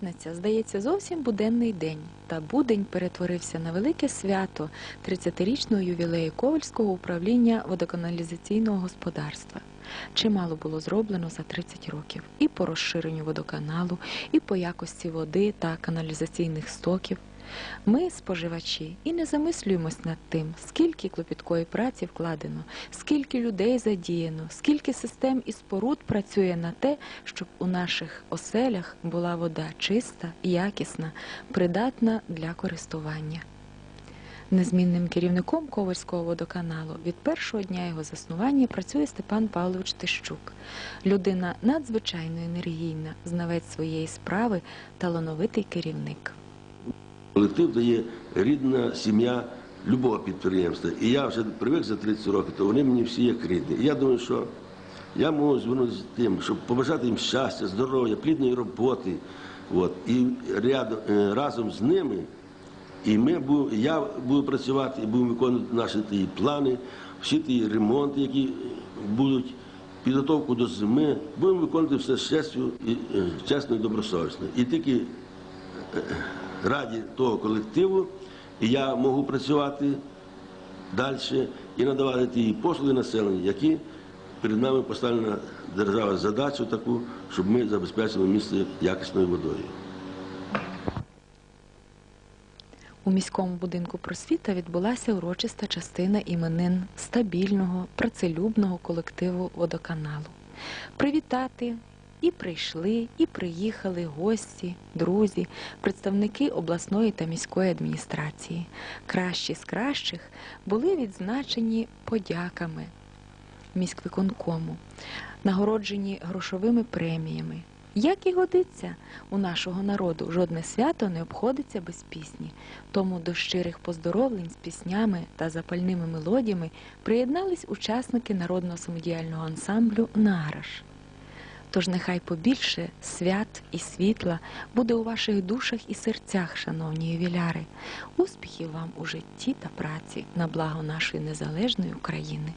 П'ятниця, здається, зовсім буденний день, та будень перетворився на велике свято 30-річного ювілею Ковальського управління водоканалізаційного господарства. Чимало було зроблено за 30 років і по розширенню водоканалу, і по якості води та каналізаційних стоків. Ми, споживачі, і не замислюємось над тим, скільки клопіткої праці вкладено, скільки людей задіяно, скільки систем і споруд працює на те, щоб у наших оселях була вода чиста, якісна, придатна для користування. Незмінним керівником Ковальського водоканалу від першого дня його заснування працює Степан Павлович Тищук. Людина надзвичайно енергійна, знавець своєї справи, талановитий керівник. Колектив дає рідна сім'я любого підприємства. І я вже привик за 30 років, то вони мені всі як рідні. І я думаю, що я можу звернутися з тим, щоб побажати їм щастя, здоров'я, плідної роботи. От. І рядом, е, разом з ними і ми бу- я буду працювати і будемо виконувати наші ті плани, всі ті ремонти, які будуть, підготовку до зими, будемо виконувати все з е, чесно і добросовісно. І тільки раді того колективу, і я можу працювати далі і надавати ті послуги населенню, які перед нами поставлена держава задачу таку, щоб ми забезпечили місце якісною водою. У міському будинку просвіта відбулася урочиста частина іменин стабільного, працелюбного колективу водоканалу. Привітати і прийшли, і приїхали гості, друзі, представники обласної та міської адміністрації. Кращі з кращих були відзначені подяками міськвиконкому, нагороджені грошовими преміями. Як і годиться, у нашого народу жодне свято не обходиться без пісні. Тому до щирих поздоровлень з піснями та запальними мелодіями приєднались учасники народного самодіяльного ансамблю Нараш. Тож нехай побільше свят і світла буде у ваших душах і серцях, шановні ювіляри. Успіхів вам у житті та праці на благо нашої незалежної України.